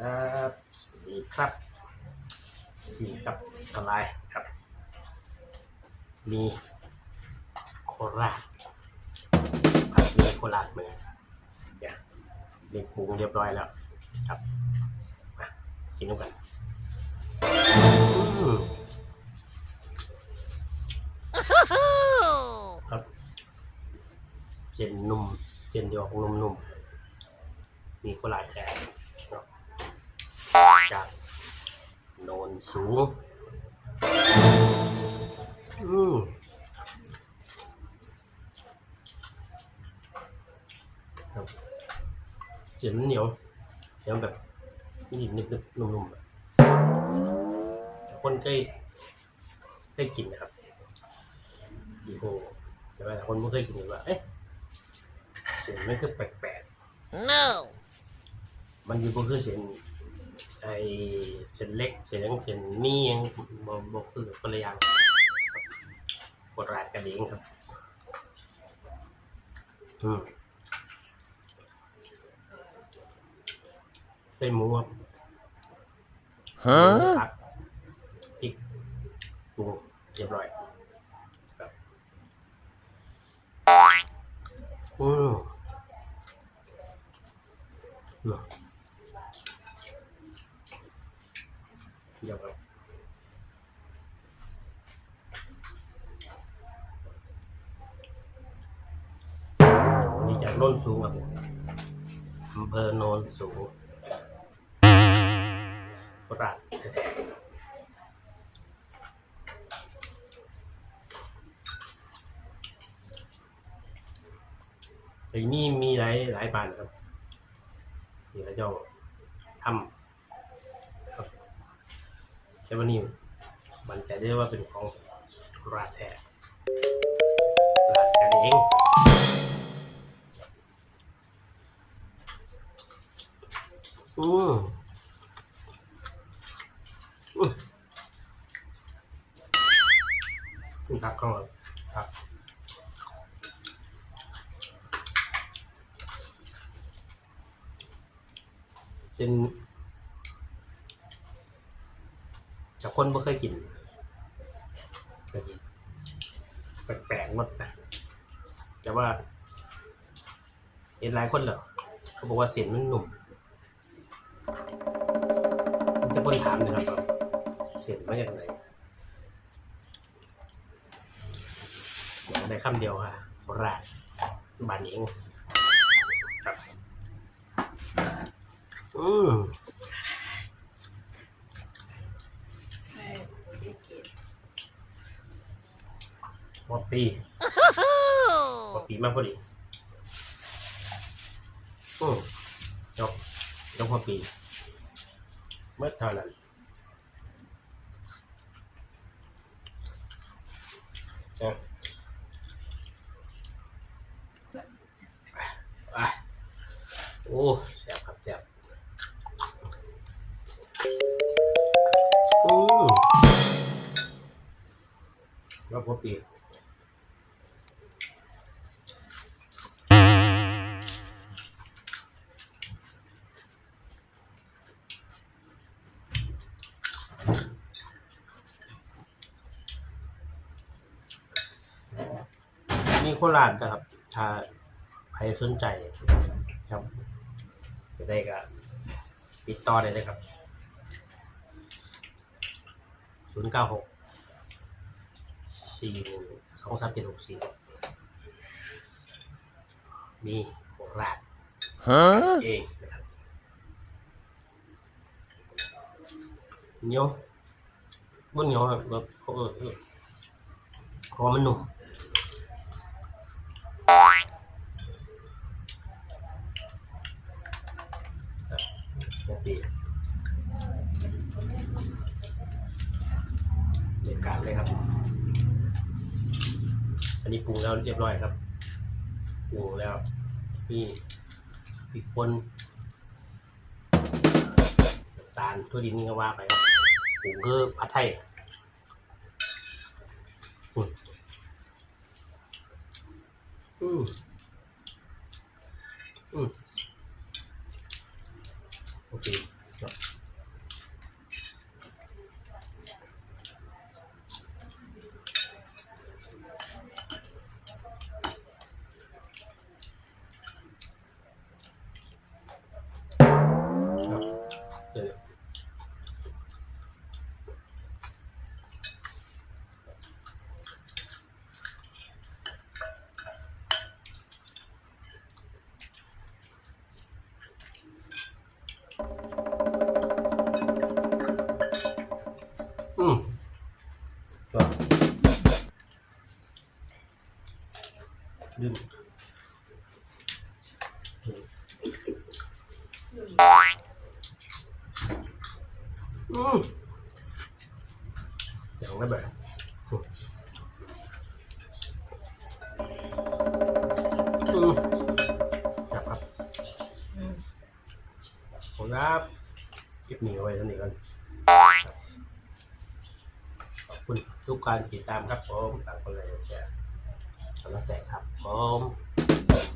ครับสวัสดีครับสี่กับออนไลน์ครับ มีโคราชผัดมีโคราชเหมือนกันเนี่ยเรียกปรุงเรียบร้อยแล้ว ครับมากินด้วยกันครับเจนนุ่มเจนเดียวของนุ่มๆมีโคราชแท้ จากโนนสูงอืมครับเสียงมันเหนียวเสียงแบบนิดนิดนิดๆนุ่มๆอะแต่คนเคยเคยกินนะครับอีโหแต่ว่าคนไม่เคยกินเลยว่าเอ๊ะเสียงมันคือแปลก No. ๆมันอยู่ก็คือเสียง ไอเสียงเล็กเสียงเสียงนี่ยังบ่บ่คือคนละอย่างกดรายกันเองครับอืมเป็นหมูครับ Huh? ผักพริกปรุงเรียบร้อยครับอืม เดี๋ยวครับนี่จากโน้นสูงครับอำเภอโนนสูงโคราชแท้ๆไอ้นี่มีหลายหลายปานครับนี่เราเจ้าทำ แต่วันนี้มันใจะได้ว่าเป็นของราชแท้ราชกันเองอืมอืมขึ้นพักก่อนครับเป็น จากคนไม่เคยกินเคยกินแปลกๆหมดนะแต่ว่าเห็นหลายคนเหรอเขาบอกว่าเสียงมันหนุ่มจะคนถามนะครับว่าเสียงมาจากไหนบอกได้คำเดียวค่ะโคราชบ้านเองครับอืม พอปีพอปีมากพอดีอืมยกยกพอปีเมื่อเท่านั้นเอาอะโอ้แซ่บครับแซ่บโอืมแล้วพอปี มีโคราชนะครับ ถ้าใครสนใจครับจะได้ก็ติดต่อได้เลยครับศูนย์เก้าหกสี่หนึ่งสองสามเจ็ดหกสี่มีโคราช Huh? เองนะครับเหนียวบนเหนียวครับแบบเขาเออเออคอมันหนุ่ม โอเคเรียกการเลยครับ อันนี้ปรุงแล้วเรียบร้อยครับปรุงแล้วนี่พริกป่นน้ำตาลทั่วดินนี่ก็ว่าไปครับปรุงคือผัดไทยอืม ดึงอืมอย่างไรแบบอืมจับครับผมครับคลิปนี้เอาไว้เท่านี้ก่อนขอบคุณทุกการติดตามครับผมฝากคนเลยจะ สำหรับแจกครับผม